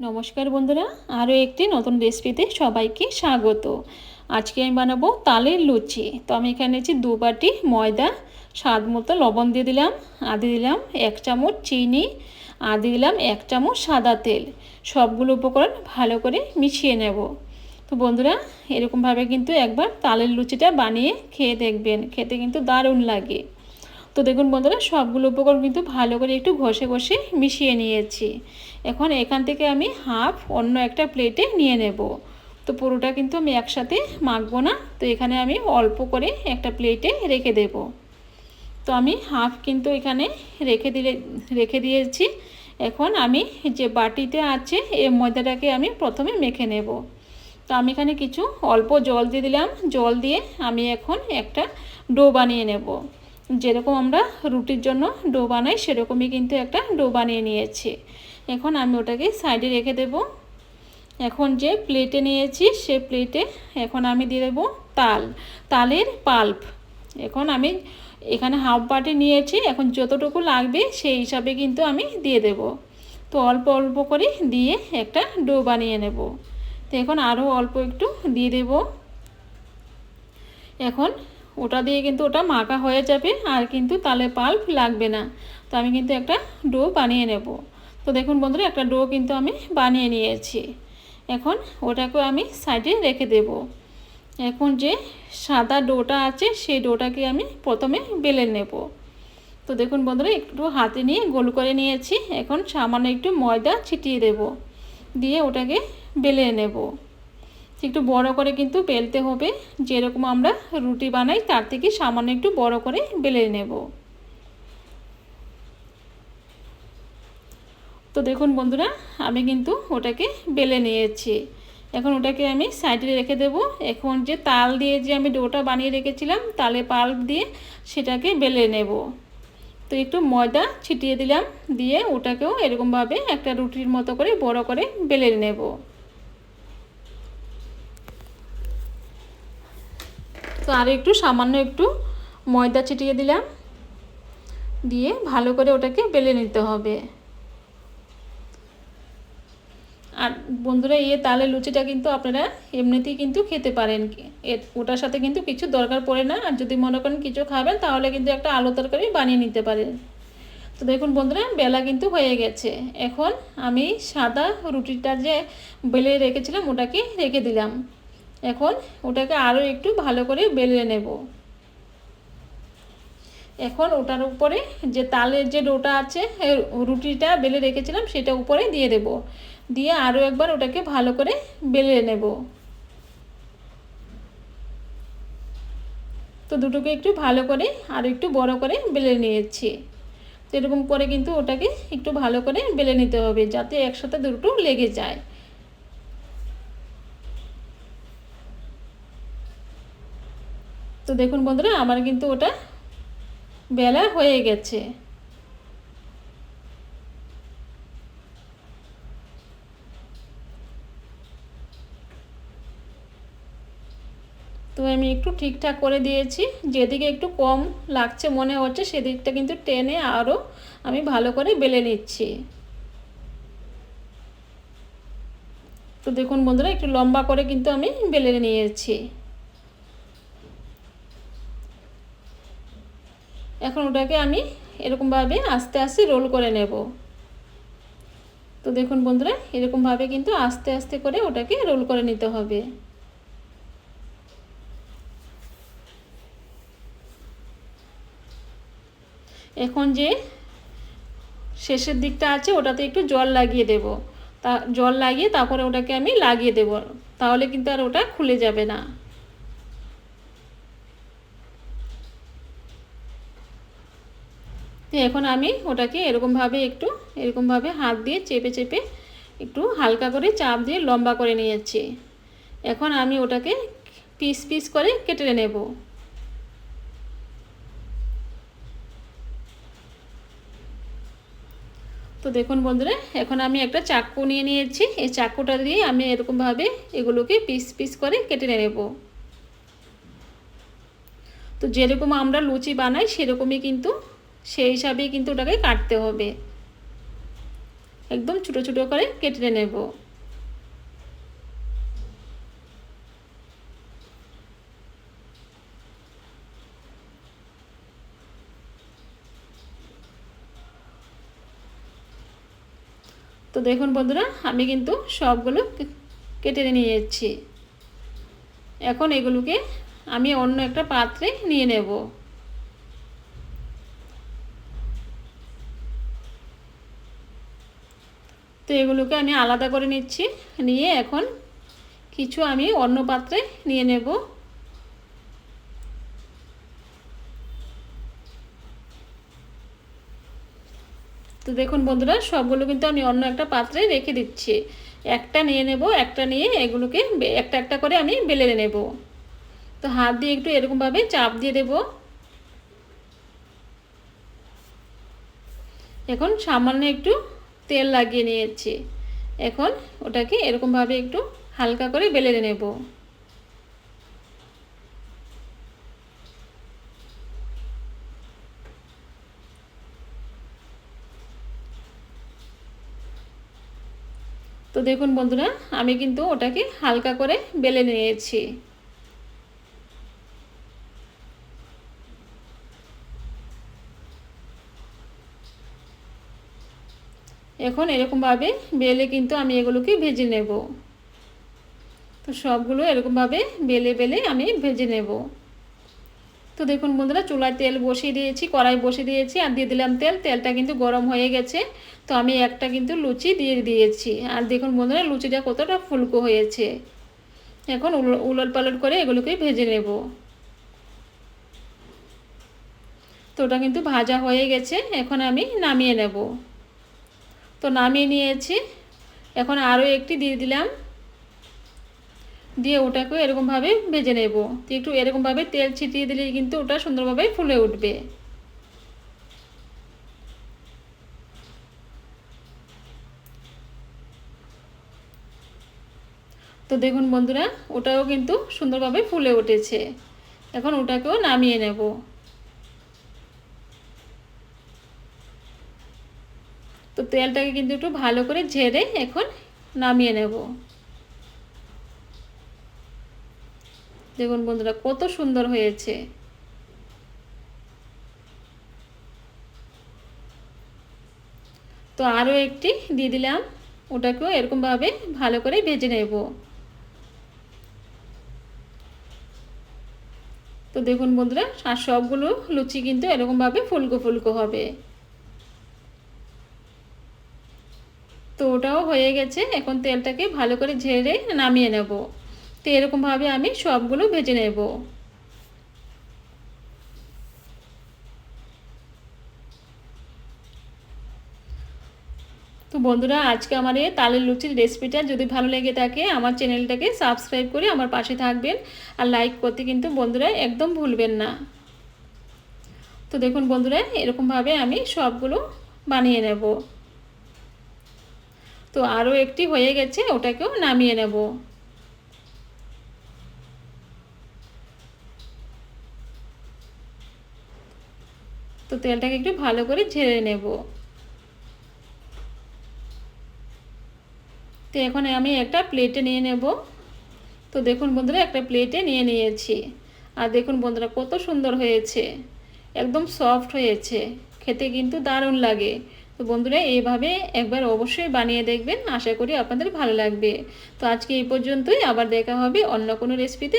নমস্কার বন্ধুরা, আরও একটি নতুন রেসিপিতে সবাইকে স্বাগত। আজকে আমি বানাবো তালের লুচি। তো আমি এখানে নিয়েছি দু বাটি ময়দা, স্বাদ মতো লবণ দিয়ে দিলাম, আর দিয়ে দিলাম এক চামচ চিনি, আর দিয়ে দিলাম এক চামচ সাদা তেল। সবগুলো উপকরণ ভালো করে মিশিয়ে নেব। তো বন্ধুরা, এরকমভাবে কিন্তু একবার তালের লুচিটা বানিয়ে খেয়ে দেখবেন। খেতে কিন্তু দারুণ লাগে। তো দেখুন বন্ধুরা, সবগুলো উপকরণ কিন্তু ভালো করে একটু ঘষে ঘষে মিশিয়ে নিয়েছি। এখন এখান থেকে আমি হাফ অন্য একটা প্লেটে নিয়ে নেব। তো পুরোটা কিন্তু আমি একসাথে মাখবো না, তো এখানে আমি অল্প করে একটা প্লেটে রেখে দেব। তো আমি হাফ কিন্তু এখানে রেখে দিলে, রেখে দিয়েছি। এখন আমি যে বাটিতে আছে, এই ময়দাটাকে আমি প্রথমে মেখে নেব। তো আমি এখানে কিছু অল্প জল দিয়ে দিলাম। জল দিয়ে আমি এখন একটা ডো বানিয়ে নেব। যেরকম আমরা রুটির জন্য ডো বানাই, সেরকমই কিন্তু একটা ডো বানিয়ে নিয়েছি। এখন আমি ওটাকে সাইডে রেখে দেব। এখন যে প্লেটে নিয়েছি, সে প্লেটে এখন আমি দিয়ে দেবো তাল, তালের পাল্প। এখন আমি এখানে হাফ বাটি নিয়েছি, এখন যতটুকু লাগবে সেই হিসাবে কিন্তু আমি দিয়ে দেব। তো অল্প অল্প করে দিয়ে একটা ডো বানিয়ে নেব। তো এখন আরও অল্প একটু দিয়ে দেব। এখন ওটা দিয়ে কিন্তু ওটা মাখা হয়ে যাবে আর কিন্তু তালে পাল্প লাগবে না। তো আমি কিন্তু একটা ডো বানিয়ে নেব। তো দেখুন বন্ধুরা, একটা ডো কিন্তু আমি বানিয়ে নিয়েছি। এখন ওটাকে আমি সাইডে রেখে দেব। এখন যে সাদা ডোটা আছে, সেই ডোটাকে আমি প্রথমে বেলে নেব। তো দেখুন বন্ধুরা, একটু হাতে নিয়ে গোল করে নিয়েছি। এখন সামান্য একটু ময়দা ছিটিয়ে দেব। দিয়ে ওটাকে বেলে নেব। একটু বড় করে কিন্তু বেলতে হবে। যেরকম আমরা রুটি বানাই, তার থেকে সামান্য একটু বড় করে বেলে নেব। তো দেখুন বন্ধুরা, আমি কিন্তু ওটাকে বেলে নিয়েছি। এখন ওটাকে আমি সাইডে রেখে দেব। এখন যে তাল দিয়ে যে আমি ডোটা বানিয়ে রেখেছিলাম, তালে পাল্প দিয়ে সেটাকে বেলে নেব। তো একটু ময়দা ছিটিয়ে দিলাম, দিয়ে ওটাকেও এরকমভাবে একটা রুটির মতো করে বড় করে বেলে নেব। তো আর একটু সামান্য একটু ময়দা ছিটিয়ে দিলাম। দিয়ে ভালো করে ওটাকে বেলে নিতে হবে। আর বন্ধুরা, এই তালে লুচিটা কিন্তু আপনারা এমনিতেই কিন্তু খেতে পারেন। ওটার সাথে কিন্তু কিছু দরকার পড়ে না। আর যদি মনে করেন কিছু খাবেন, তাহলে কিন্তু একটা আলু তরকারি বানিয়ে নিতে পারেন। তো দেখুন বন্ধুরা, বেলা কিন্তু হয়ে গেছে। এখন আমি সাদা রুটিটা যে বেলে রেখেছিলাম, ওটাকে রেখে দিলাম। এখন ওটাকে আরও একটু ভালো করে বেলে নেব। এখন ওটার উপরে যে তালের যে ডোটা আছে রুটিটা বেলে রেখেছিলাম সেটা উপরে দিয়ে দেব। দিয়ে আরও একবার ওটাকে ভালো করে বেলে নেব। তো দুটোকে একটু ভালো করে আর একটু বড় করে বেলে নিয়েছি। তো এরকম করে কিন্তু ওটাকে একটু ভালো করে বেলে নিতে হবে যাতে একসাথে দুটো লেগে যায়। তো দেখুন বন্ধুরা, আমার কিন্তু ওটা বেলা হয়ে গেছে। তো আমি একটু ঠিকঠাক করে দিয়েছি। যেদিকে একটু কম লাগছে মনে হচ্ছে, সেদিকটা কিন্তু টেনে আরও আমি ভালো করে বেলে নিচ্ছি। তো দেখুন বন্ধুরা, একটু লম্বা করে কিন্তু আমি বেলে নিয়েছি। এখন ওটাকে আমি এরকমভাবে আস্তে আস্তে রোল করে নেব। তো দেখুন বন্ধুরা, এরকমভাবে কিন্তু আস্তে আস্তে করে ওটাকে রোল করে নিতে হবে। এখন যে শেষের দিকটা আছে, ওটাতে একটু জল লাগিয়ে দেব। তা, জল লাগিয়ে তারপরে ওটাকে আমি লাগিয়ে দেব। তাহলে কিন্তু আর ওটা খুলে যাবে না। এখন আমি ওটাকে এরকমভাবে একটু, এরকমভাবে হাত দিয়ে চেপে চেপে একটু হালকা করে চাপ দিয়ে লম্বা করে নিয়েছি। এখন আমি ওটাকে পিস পিস করে কেটে নেব। তো দেখুন বন্ধুরা, এখন আমি একটা চাকু নিয়ে নিয়েছি। এই চাকুটা দিয়ে আমি এরকমভাবে এগুলোকে পিস পিস করে কেটে নেব। তো যেরকম আমরা লুচি বানাই, সেরকমই কিন্তু সেই হিসাবেই কিন্তু ওটাকে কাটতে হবে। একদম ছোটো ছোটো করে কেটে নেব। তো দেখুন বন্ধুরা, আমি কিন্তু সবগুলো কেটে নিয়ে যাচ্ছি এখন এগুলোকে আমি অন্য একটা পাত্রে নিয়ে নেব। তো এগুলোকে আমি আলাদা করে নিচ্ছি। নিয়ে এখন কিছু আমি অন্য পাত্রে নিয়ে নেব। তো দেখুন বন্ধুরা, সবগুলো কিন্তু আমি অন্য একটা পাত্রে রেখে দিচ্ছি। একটা নিয়ে নেব, একটা নিয়ে এগুলোকে একটা একটা করে আমি বেলে নেব। তো হাত দিয়ে একটু এরকমভাবে চাপ দিয়ে দেব। এখন সামান্য একটু তেল লাগিয়ে নিয়েছি। এখন ওটাকে এরকমভাবে একটু হালকা করে বেলে নেব। তো দেখুন বন্ধুরা, আমি কিন্তু ওটাকে হালকা করে বেলে নিয়েছি। এখন এরকমভাবে বেলে কিন্তু আমি এগুলোকে ভেজে নেব। তো সবগুলো এরকমভাবে বেলে বেলে আমি ভেজে নেব। তো দেখুন বন্ধুরা, চুলায় তেল বসিয়ে দিয়েছি, কড়াই বসিয়ে দিয়েছি, আর দিয়ে দিলাম তেল। তেলটা কিন্তু গরম হয়ে গেছে, তো আমি একটা কিন্তু লুচি দিয়ে দিয়েছি। আর দেখুন বন্ধুরা, লুচিটা কতটা ফুলকো হয়েছে। এখন উলট পালট করে এগুলোকে ভেজে নেব। তো ওটা কিন্তু ভাজা হয়ে গেছে, এখন আমি নামিয়ে নেব। তো নামিয়ে নিয়েছি। এখন আরও একটি দিয়ে দিলাম। দিয়ে ওটাকেও এরকমভাবে ভেজে নেব। একটু এরকমভাবে তেল ছিটিয়ে দিলেই কিন্তু ওটা সুন্দরভাবে ফুলে উঠবে। তো দেখুন বন্ধুরা, ওটাও কিন্তু সুন্দরভাবে ফুলে উঠেছে। এখন ওটাকেও নামিয়ে নেব। তো তেলটাকে কিন্তু একটু ভালো করে ঝেড়ে এখন নামিয়ে নেব। দেখুন বন্ধুরা, কত সুন্দর হয়েছে। তো আরও একটি দিয়ে দিলাম, ওটাকেও এরকমভাবে ভালো করে ভেজে নেব। তো দেখুন বন্ধুরা, আর সবগুলো লুচি কিন্তু এরকমভাবে ফুলকো ফুলকো হবে। তো ওটাও হয়ে গেছে। এখন তেলটাকে ভালো করে ঝেড়ে নামিয়ে নেব। তো এরকমভাবে আমি সবগুলো ভেজে নেব। তো বন্ধুরা, আজকে আমার এই তালের লুচির রেসিপিটা যদি ভালো লেগে থাকে, আমার চ্যানেলটাকে সাবস্ক্রাইব করে আমার পাশে থাকবেন। আর লাইক করতে কিন্তু বন্ধুরা একদম ভুলবেন না। তো দেখুন বন্ধুরা, এরকমভাবে আমি সবগুলো বানিয়ে নেব। তো আরও একটি হয়ে গেছে, ওটাকেও নামিয়ে নেব। তো তেলটাকে একটু ভালো করে ঝেড়ে নেব। তো এখন আমি একটা প্লেটে নিয়ে নেব। তো দেখুন বন্ধুরা, একটা প্লেটে নিয়ে নিয়েছি। আর দেখুন বন্ধুরা, কত সুন্দর হয়েছে। একদম সফট হয়েছে। খেতে কিন্তু দারুণ লাগে। তো বন্ধুরা এইভাবে একবার অবশ্যই বানিয়ে দেখবেন। আশা করি আপনাদের ভালো লাগবে। তো আজকে এই পর্যন্তই। আবার দেখা হবে অন্য কোনো রেসিপিতে